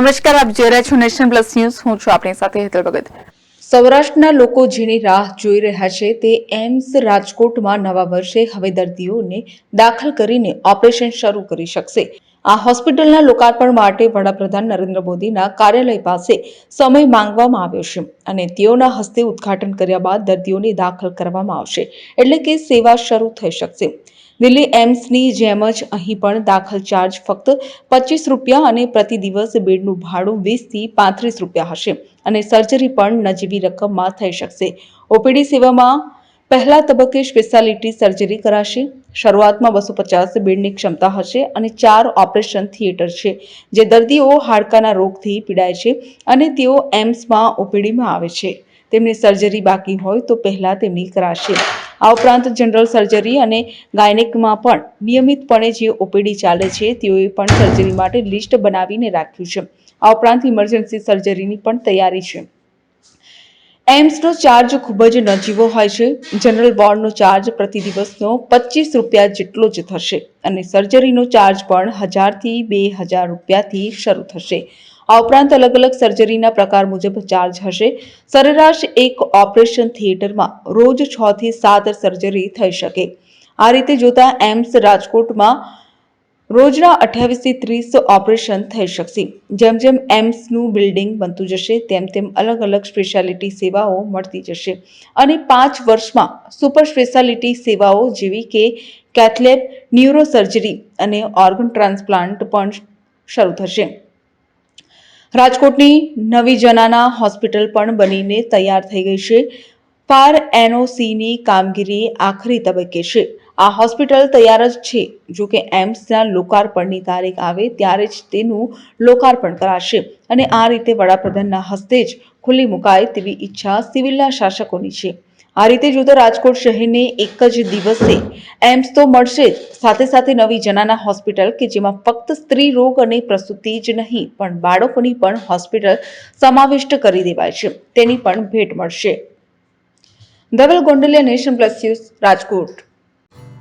નમસ્કાર, આપ જોઈ રહ્યા છો નેશન પ્લસ ન્યૂઝ. હું છું આપણી સાથે હેતલ ભગત. સૌરાષ્ટ્રના લોકો જેની રાહ જોઈ રહ્યા છે તે એમ્સ રાજકોટમાં નવા વર્ષે હવે દર્દીઓને દાખલ કરીને ઓપરેશન શરૂ કરી શકશે. આ હોસ્પિટલના લોકાર્પણ માટે વડાપ્રધાન નરેન્દ્ર મોદીના કાર્યાલય પાસે સમય માંગવામાં આવ્યો છે અને તેઓના હસ્તે ઉદ્ઘાટન કર્યા બાદ દર્દીઓને દાખલ કરવામાં આવશે એટલે કે સેવા શરૂ થઈ શકશે. દિલ્હી એમ્સની જેમ જ અહીં પણ દાખલ ચાર્જ ફક્ત પચીસ રૂપિયા અને પ્રતિ દિવસ બેડનું ભાડું વીસથી પાંત્રીસ રૂપિયા હશે અને સર્જરી પણ નજીવી રકમમાં થઈ શકશે. ઓપીડી સેવામાં પહેલા તબક્કે સ્પેશિયાલિટી સર્જરી કરાશે. શરૂઆતમાં બસો પચાસ બેડની ક્ષમતા હશે અને ચાર ઓપરેશન થિયેટર છે, જે દર્દીઓ હાડકાના રોગથી પીડાય છે અને તેઓ એમ્સમાં ઓપીડીમાં આવે છે. તેમની સર્જરી બાકી હોય તો પહેલાં તેમની કરાશે. આ ઉપરાંત જનરલ સર્જરી અને ગાયનેકમાં પણ નિયમિતપણે જે ઓપીડી ચાલે છે, તેઓએ પણ સર્જરી માટે લિસ્ટ બનાવીને રાખ્યું છે. આ ઉપરાંત ઇમરજન્સી સર્જરીની પણ તૈયારી છે. એમ્સનો ચાર્જ ખૂબ જ નજીવો હોય છે. જનરલ વોર્ડનો ચાર્જ પ્રતિ દિવસનો પચીસ રૂપિયા જેટલો જ થશે અને સર્જરીનો ચાર્જ પણ હજારથી બે હજાર રૂપિયાથી શરૂ થશે. આ ઉપરાંત અલગ અલગ સર્જરીના પ્રકાર મુજબ ચાર્જ હશે. સરેરાશ એક ઓપરેશન થિયેટરમાં રોજ છ થી સાત સર્જરી થઈ શકે. આ રીતે જોતા એમ્સ રાજકોટમાં રોજના અઠ્યાવીસથી ત્રીસ ઓપરેશન થઈ શકશે. જેમ જેમ એમ્સનું બિલ્ડિંગ બનતું જશે, તેમ તેમ અલગ અલગ સ્પેશિયાલિટી સેવાઓ મળતી જશે. અને પાંચ વર્ષમાં સુપર સ્પેશિયાલિટી સેવાઓ જેવી કે કેથલેબ, ન્યુરોસર્જરી અને ઓર્ગન ટ્રાન્સપ્લાન્ટ પણ શરૂ થશે. રાજકોટની નવી જનાના હોસ્પિટલ પણ બનીને તૈયાર થઈ ગઈ છે. ફાર એનઓસીની કામગીરી આખરી તબક્કે છે. આ હોસ્પિટલ તૈયાર જ છે. જો કે એમ્સના લોકાર્પણની તારીખ આવે ત્યારે જ તેનું લોકાર્પણ કરાશે અને આ રીતે વડાપ્રધાનના હસ્તે જ ખુલ્લી મુકાય તેવી ઈચ્છા સિવિલના શાસકોની છે. આ રીતે જોતા રાજકોટ શહેરને એક જ દિવસે એમ્સ તો મળશે જ. સાથે સાથે નવી જનાના હોસ્પિટલ કે જેમાં ફક્ત સ્ત્રી રોગ અને પ્રસૂતિ જ નહીં, પણ બાળકોની પણ હોસ્પિટલ સમાવિષ્ટ કરી દેવાય છે. તેની પણ ભેટ મળશે. Dhaval Gondaliya Nation Plus News Rajkot.